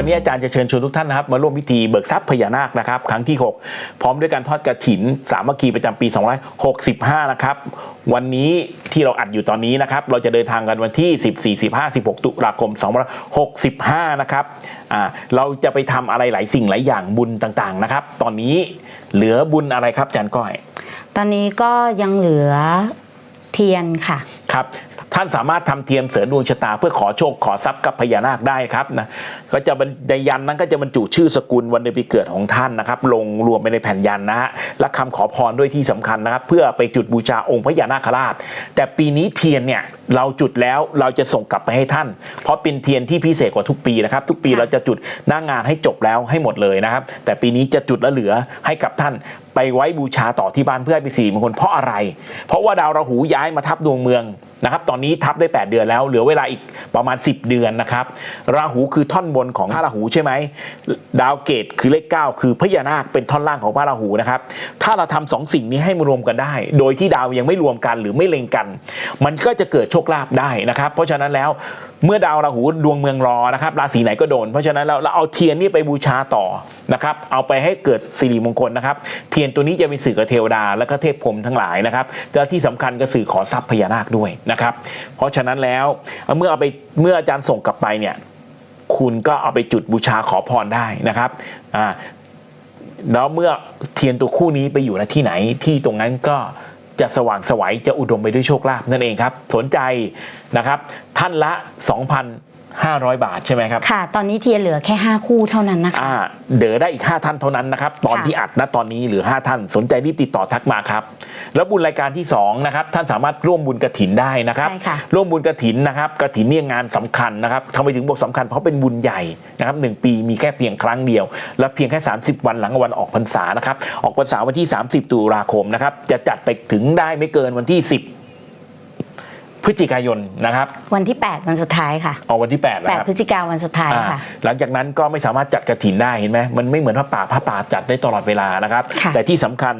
วันนี้อาจารย์จะเชิญชวนทุกท่านนะครับมาร่วมพิธีเบิกทรัพย์พญานาคนะครับครั้งที่ 6 พร้อมด้วยการทอดกระถิน สามัคคีประจำปี 265 นะครับ วันนี้ที่เราอัดอยู่ตอนนี้นะครับ เราจะเดินทางกันวันที่ 14 15 16 ตุลาคม265 นะครับอ่าเราจะไปทำอะไรหลายสิ่งหลายอย่างบุญต่างๆนะครับ ตอนนี้เหลือบุญอะไรครับอาจารย์ก้อย ตอนนี้ก็ยังเหลือเทียนค่ะครับ ท่านสามารถทำเทียมเสริมดวงชะตา เพื่อขอโชคขอทรัพย์กับพญานาคได้ครับนะก็จะบรรในยันนั้นก็จะบรรจุชื่อสกุลวันเดือนปีเกิดของท่านนะครับลงรวมไปในแผ่นยันนะฮะและคำขอพรด้วยที่สำคัญนะครับ เพื่อไปจุดบูชาองค์พญานาคราช แต่ปีนี้เทียนเนี่ยเราจุดแล้วเราจะส่งกลับไปให้ท่าน เพราะเป็นเทียนที่พิเศษกว่าทุกปีนะครับ ทุกปีค่ะเราจะจุดหน้างานให้จบแล้วให้หมดเลยนะครับ แต่ปีนี้จะจุดและเหลือให้กับท่านไปไว้บูชาต่อที่บ้านเพื่อให้เป็นสิริมงคลเพราะอะไร เพราะว่าดาวราหูย้ายมาทับดวงเมือง นะครับตอนนี้ทับได้ 8 เดือนแล้ว เหลือเวลาอีกประมาณ 10 เดือนนะครับราหูคือท่อนบนของพระราหูใช่ไหมดาวเกตคือเลข 9 คือพญานาคเป็นท่อนล่างของพระราหูนะครับถ้าเราทำสองสิ่งนี้ให้มารวมกันได้ โดยที่ดาวยังไม่รวมกันหรือไม่เล็งกัน มันก็จะเกิดโชคลาภได้นะครับ เพราะฉะนั้นแล้วเมื่อดาวราหูดวงเมืองรอนะครับราศีไหนก็โดน เพราะฉะนั้นเราเราเอาเทียนนี่ไปบูชาต่อนะครับเอาไปให้เกิดสิริมงคลนะครับ เทียนตัวนี้จะเป็นสื่อกับเทวดา และก็เทพพรมทั้งหลายนะครับและที่สำคัญก็สื่อขอทรัพย์พญานาคด้วยนะครับ เพราะฉะนั้นแล้วเมื่อเอาไปเมื่ออาจารย์ส่งกลับไปเนี่ยคุณก็เอาไปจุดบูชาขอพรได้นะครับอ่าแล้วเมื่อเทียนตัวคู่นี้ไปอยู่ที่ไหนที่ตรงนั้นก็ จะสว่างสวัยจะอุดมไปด้วยโชคลาภนั่นเองครับ สนใจนะครับท่านละ 2,500 บาทใช่ไหมครับ ค่ะ ตอนนี้เทียนเหลือแค่ 5 คู่เท่านั้นนะคะอ่าเด๋อได้อีก 5 ท่านเท่านั้นนะครับ ตอนค่ะที่อัดนะตอนนี้เหลือ 5 ท่าน สนใจรีบติดต่อทักมาครับ แล้วบุญรายการที่2นะครับท่านสามารถร่วมบุญกระถินได้นะครับใช่ค่ะร่วมบุญกระถินนะครับกระถินเนี่ยงานสำคัญนะครับทำไมถึงบอกสำคัญเพราะเป็นบุญใหญ่นะครับหนึ่งปีมีแค่เพียงครั้งเดียว และเพียงแค่ 30 วันหลังวันออกพรรษานะครับออกพรรษาวันที่ 30 ตุลาคมนะครับจะจัดไปถึงได้ไม่เกินวันที่ 10 พฤศจิกายนนะครับ วันที่ 8 วันสุดท้ายค่ะออกวันที่8แล้วครับ8พฤศจิกาวันสุดท้ายอ่าค่ะ หลังจากนั้นก็ไม่สามารถจัดกระถินได้เห็นไหมมันไม่เหมือนพระป่าพระป่าจัดได้ตลอดเวลานะครับค่ะแต่ที่สำคัญ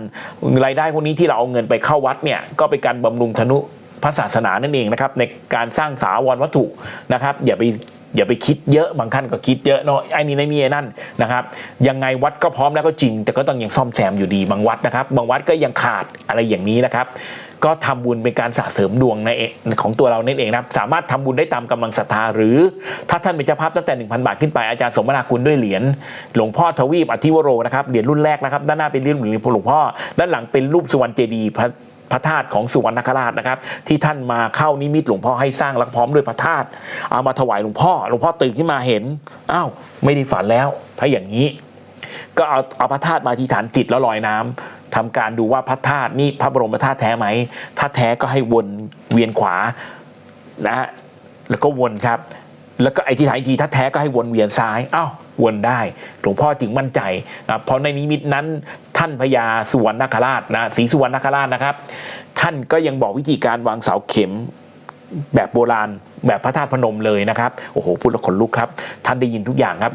รายได้พวกนี้ที่เราเอาเงินไปเข้าวัดเนี่ยก็เป็นการบำรุงธนุ พระศาสนานั่นเองนะครับในการสร้างสาวรวัตถุนะครับอย่าไปอย่าไปคิดเยอะบางท่านก็คิดเยอะเนาะไอ้นี่ไอ้นี่ไอ้นั่นนะครับยังไงวัดก็พร้อมแล้วก็จริง แต่ก็ต้องยังซ่อมแซมอยู่ดีบางวัดนะครับ บางวัดก็ยังขาดอะไรอย่างนี้นะครับ ก็ทำบุญเป็นการสะเสริมดวงในเองของตัวเรานั่นเองนะครับสามารถทำบุญได้ตามกำลังศรัทธาหรือ ถ้าท่านเป็นเจ้าภาพตั้งแต่ 1,000 บาทขึ้นไปอาจารย์สมนาคุณด้วยเหรียญหลวงพ่อทวีปอธิวโรนะครับเหรียญรุ่นแรกนะครับด้านหน้าเป็นเหรียญหลวงพ่อด้านหลังเป็นรูปสุวรรณเจดีย์ พระธาตุของสุวรรณคราชนะครับ ที่ท่านมาเข้านิมิตหลวงพ่อให้สร้างและพร้อมด้วยพระธาตุเอามาถวายหลวงพ่อหลวงพ่อตื่นขึ้นมาเห็นอ้าวไม่ได้ฝันแล้ว ถ้าอย่างนี้ ก็เอาเอาพระธาตุมาที่ฐานจิตแล้วลอยน้ำทำการดูว่าพระธาตุนี่พระบรมธาตุแท้ไหมถ้าแท้ก็ให้วนเวียนขวานะฮะแล้วก็วนครับ แล้วก็ไอ้ที่ฐานอีกทีถ้าแท้ก็ให้วนเวียนซ้ายอ้าววนได้หลวงพ่อจึงมั่นใจนะเพราะในนิมิตนั้นท่านพญาสุวรรณนาคราชนะศรีสุวรรณนาคราชนะครับ ท่านก็ยังบอกวิธีการวางเสาเข็มแบบโบราณแบบพระธาตุพนมเลยนะครับโอ้โหพูดแล้วขนลุกครับ ท่านได้ยินทุกอย่างครับ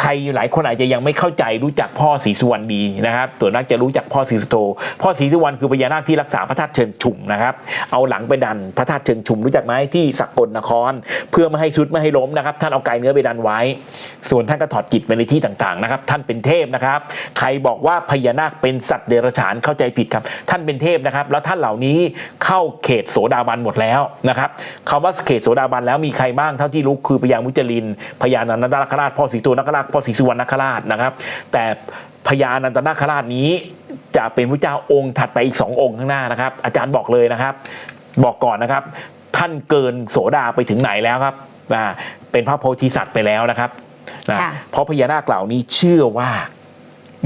ใครหลายคนอาจจะยังไม่เข้าใจรู้จักพ่อศรีสุวรรณดีนะครับตัวนักจะรู้จักพ่อศรีสุโธพ่อศรีสุวรรณคือพญานาคที่รักษาพระธาตุเชิงชุมนะครับเอาหลังไปดันพระธาตุเชิงชุมรู้จักไหมที่สกลนคร เพื่อไม่ให้ชุดไม่ให้ล้มนะครับ ท่านเอากายเนื้อไปดันไว้ ส่วนท่านก็ถอดจิตไปในที่ต่างๆนะครับ ท่านเป็นเทพนะครับ ใครบอกว่าพญานาคเป็นสัตว์เดรัจฉานเข้าใจผิดครับ ท่านเป็นเทพนะครับ แล้วท่านเหล่านี้เข้าเขตโสดาบันหมดแล้วนะครับคำว่าเขตโสดาบันแล้วมีใครบ้างเท่าที่รู้คือพญามุจลินพญานันทนาคราชพ่อศรีโตนคราชพ่อศรีสุวรรณนคราชนะครับ แต่พญานันตนาคราชนี้จะเป็นพระเจ้าองค์ถัดไปอีกสององค์ข้างหน้านะครับ อาจารย์บอกเลยนะครับ บอกก่อนนะครับ ท่านเกินโสดาไปถึงไหนแล้วครับอ่าเป็นพระโพธิสัตว์ไปแล้วนะครับนะค่ะเพราะพญานาคเหล่านี้เชื่อว่า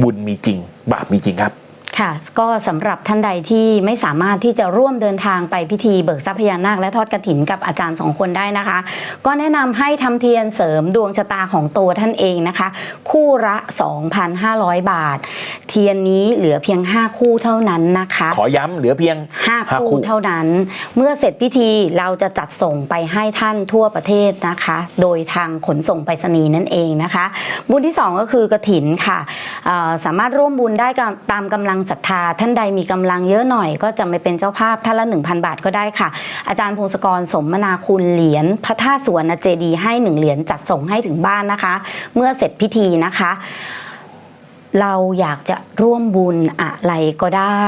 บุญมีจริง บาปมีจริงครับ ค่ะ ก็สำหรับท่านใดที่ไม่สามารถที่จะร่วมเดินทางไปพิธีเบิกทรัพย์พญานาคและทอดกระถินกับอาจารย์สองคนได้นะคะ ก็แนะนำให้ทำเทียนเสริมดวงชะตาของตัวท่านเองนะคะ คู่ละ 2,500 บาท เทียนนี้เหลือเพียง 5 คู่เท่านั้นนะคะ ขอย้ำเหลือเพียงห้าห้าคู่คู่เท่านั้น เมื่อเสร็จพิธีเราจะจัดส่งไปให้ท่านทั่วประเทศนะคะ โดยทางขนส่งไปรษณีย์นั่นเองนะคะ บุญที่ 2 ก็คือกระถินค่ะเอ่อสามารถร่วมบุญได้ตามกำลังศรัทธา ท่านใดมีกำลังเยอะหน่อย ก็จะไม่เป็นเจ้าภาพท่านละ 1,000 บาทก็ได้ค่ะ อาจารย์พงศกรสมนาคุณเหรียญพระธาตุสวรรณเจดีย์ให้หนึ่งเหรียญจัดส่งให้ถึงบ้านนะคะ เมื่อเสร็จพิธีนะคะ เราอยากจะร่วมบุญอะไรก็ได้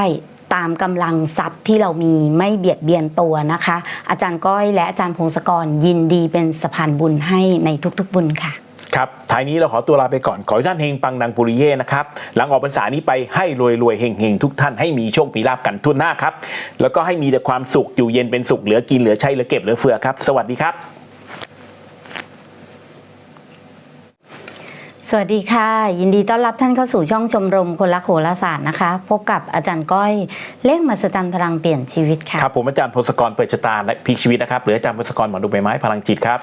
ตามกำลังทรัพย์ที่เรามีไม่เบียดเบียนตัวนะคะ อาจารย์ก้อยและอาจารย์พงศกรยินดีเป็นสะพานบุญให้ในทุกๆบุญค่ะ ครับท้ายนี้เราขอตัวลาไปก่อน ขอให้ท่านเฮงปังดังปุริเย่นะครับ หลังออกพรรษานี้ไปให้รวยรวยๆเฮงเฮงๆทุกท่านให้มีโชคมีลาบกันทุนหน้าครับ แล้วก็ให้มีแต่ความสุขอยู่เย็นเป็นสุขเหลือกินเหลือใช้เหลือเก็บเหลือเฟือครับ สวัสดีครับ สวัสดีค่ะ ยินดีต้อนรับท่านเข้าสู่ช่องชมรมคนรักโหราศาสตร์นะคะ พบกับอาจารย์ก้อยเลขมาสจันพลังเปลี่ยนชีวิตค่ะครับผมอาจารย์พงศกรเปิดชะตาและพลิกชีวิตนะครับหรืออาจารย์พงศกรหมอดูใบไม้พลังจิตครับ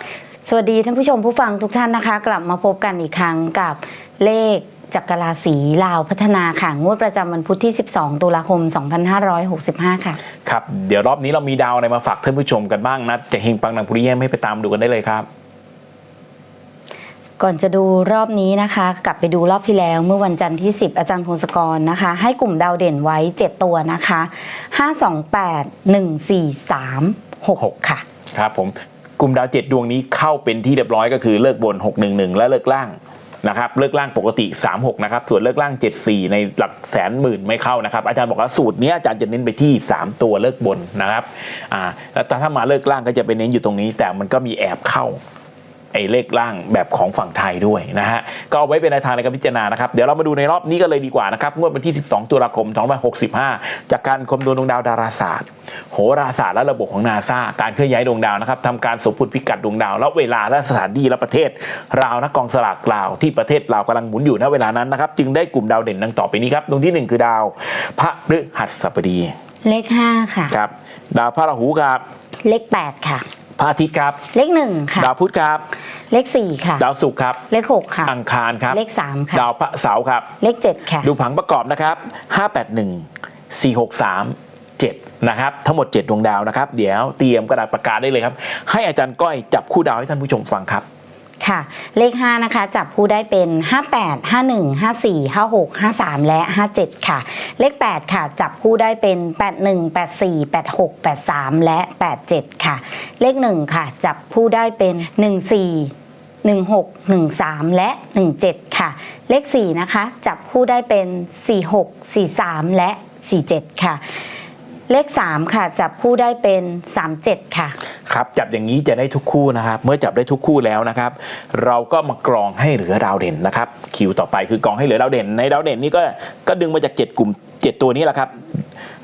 สวัสดีท่านผู้ชมผู้ฟังทุกท่านนะคะ กลับมาพบกันอีกครั้งกับเลขจักรราศีลาวพัฒนาค่ะ งวดประจำวันพุธที่ 12 ตุลาคม 2565 ค่ะ ครับ เดี๋ยวรอบนี้เรามีดาวอะไรมาฝากท่านผู้ชมกันบ้างนะจะเฮงปังดังปุริเย่ไม่ไปตามดูกันได้เลยครับ ก่อนจะดูรอบนี้นะคะ กลับไปดูรอบที่แล้วเมื่อวันจันทร์ที่ 10 อาจารย์พงศกรนะคะ ให้กลุ่มดาวเด่นไว้ 7 ตัวนะคะ 528 143 6 ค่ะ ครับผม กลุ่มดาวเจ็ดดวงนี้เข้าเป็นที่เรียบร้อยก็คือเลิกบน 611 และเลิกล่างนะครับเลิกล่างปกติ 36 นะครับ ส่วนเลิกล่าง 74 ในหลักแสนหมื่นไม่เข้านะครับ อาจารย์บอกว่าสูตรนี้อาจารย์จะเน้นไปที่ 3 ตัวเลิกบนนะครับอ่าแล้วถ้ามาเลิกล่างก็จะไปเน้นอยู่ตรงนี้ แต่มันก็มีแอบเข้า ไอ้เลขล่างแบบของฝั่งไทยด้วยนะฮะก็เอาไว้เป็นแนวทางในการพิจารณานะครับ เดี๋ยวเรามาดูในรอบนี้กันเลยดีกว่านะครับงวดวันที่ 12 ตุลาคม 2565 จากการคำนวณดวงดาวดาราศาสตร์ โหราศาสตร์และระบบของนาซาการเคลื่อนย้ายดวงดาวนะครับทำการสมพุทพิกัดดวงดาว แล้วเวลาและสถานที่และประเทศ ราวนะกองสลากกล่าวที่ประเทศลาวกำลังหมุนอยู่ณเวลานั้นนะครับจึงได้กลุ่มดาวเด่นดังต่อไปนี้ครับดวงที่หนึ่งคือดาว พระฤหัสบดี เลข5ค่ะครับดาวพระราหูครับ เลข8ค่ะ พระอาทิตย์ครับ เลข1ค่ะ ดาวพุธครับ เลข4ค่ะ ดาวศุกร์ครับ เลข6ค่ะ อังคารครับ เลข3ค่ะ ดาวพระเสาร์ครับ เลข7ค่ะ ดูผังประกอบนะครับ581 463 7นะครับ ทั้งหมด 7 ดวงดาวนะครับ เดี๋ยวเตรียมกระดาษปากกาได้เลยครับ ให้อาจารย์ก้อยจับคู่ดาวให้ท่านผู้ชมฟังครับ ค่ะ เลข 5 นะคะ จับผู้ได้เป็น 58 51 54 56 53 และ 57 ค่ะ เลข 8 ค่ะ จับผู้ได้เป็น 81 84 86 83 และ 87 ค่ะ เลข 1 ค่ะ จับผู้ได้เป็น 14 16 13 และ 17 ค่ะ เลข 4 นะคะ จับผู้ได้เป็น 46 43 และ 47 ค่ะ เลข 3 ค่ะ จับผู้ได้เป็น 37 ค่ะ ครับจับอย่างนี้จะได้ทุกคู่นะครับ เมื่อจับได้ทุกคู่แล้วนะครับ เราก็มากรองให้เหลือดาวเด่นนะครับคิวต่อไปคือกรองให้เหลือดาวเด่น ในดาวเด่นนี่ก็ก็ดึงมาจากเจ็ดกลุ่มเจ็ดตัวนี้แหละครับ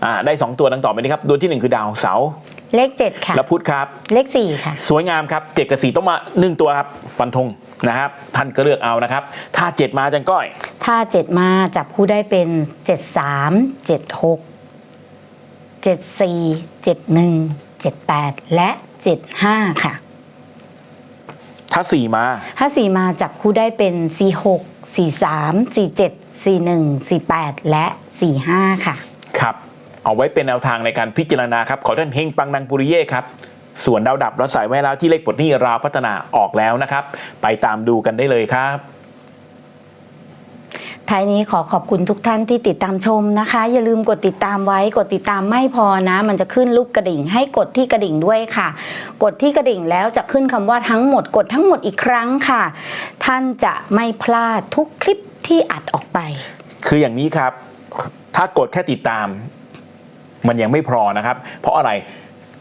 อ่าได้สองตัวดังต่อไปนี้ครับตัวที่หนึ่งคือดาวเสาร์เลข 7 ค่ะ และพุธครับ เลข 4 ค่ะ สวยงามครับเจ็ดกับสี่ต้องมาหนึ่งตัวครับ ฟันธงนะครับ ท่านก็เลือกเอานะครับ ถ้าเจ็ดมาอาจันก้อย ถ้าเจ็ดมาจับคู่ได้เป็นเจ็ดสามเจ็ดหกเจ็ดสี่เจ็ดหนึ่งเจ็ดแปดและ เจ็ดห้าค่ะ ถ้าสี่มา ถ้าสี่มาจับคู่ได้เป็นสี่หกสี่สามสี่เจ็ดสี่หนึ่งสี่แปดและสี่ห้าค่ะ ครับ เอาไว้เป็นแนวทางในการพิจารณาครับ ขอท่านเฮงปังดังปุริเย่ครับ ส่วนดาวดับเราใส่ไว้แล้วที่เลขปลดหนี้ราวพัฒนาออกแล้วนะครับ ไปตามดูกันได้เลยครับ ท้ายนี้ขอขอบคุณทุกท่านที่ติดตามชมนะคะ อย่าลืมกดติดตามไว้กดติดตามไม่พอนะ มันจะขึ้นรูปกระดิ่ง ให้กดที่กระดิ่งด้วยค่ะ กดที่กระดิ่งแล้วจะขึ้นคำว่าทั้งหมดกดทั้งหมดอีกครั้งค่ะ ท่านจะไม่พลาดทุกคลิปที่อัดออกไป คืออย่างนี้ครับ ถ้ากดแค่ติดตาม มันยังไม่พอนะครับ เพราะอะไร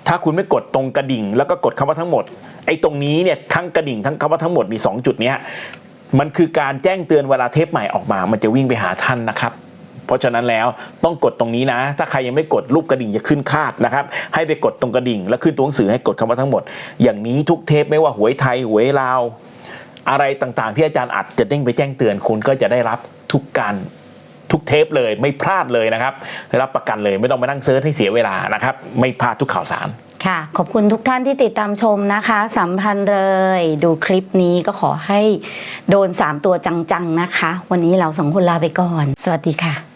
ถ้าคุณไม่กดตรงกระดิ่ง แล้วก็กดคำว่าทั้งหมดไอ้ตรงนี้เนี่ยทั้งกระดิ่งทั้งคำว่าทั้งหมดมีสองจุดเนี้ย มันคือการแจ้งเตือนเวลาเทปใหม่ออกมา มันจะวิ่งไปหาท่านนะครับ เพราะฉะนั้นแล้วต้องกดตรงนี้นะ ถ้าใครยังไม่กดรูปกระดิ่งจะขึ้นคาดนะครับ ให้ไปกดตรงกระดิ่ง แล้วขึ้นตัวหนังสือให้กดคำว่าทั้งหมด อย่างนี้ทุกเทปไม่ว่าหวยไทยหวยลาว อะไรต่างๆ ที่อาจารย์อัดจะเด้งไปแจ้งเตือนคุณก็จะได้รับทุกการทุกเทปเลยไม่พลาดเลยนะครับได้รับประกันเลยไม่ต้องไปนั่งเซิร์ชให้เสียเวลานะครับ ไม่พลาดทุกข่าวสาร ค่ะ ขอบคุณทุกท่านที่ติดตามชมนะคะ สัมพันธ์เลย ดูคลิปนี้ก็ขอให้โดน 3 ตัวจังๆนะคะ วันนี้เราสองคนลาไปก่อน สวัสดีค่ะ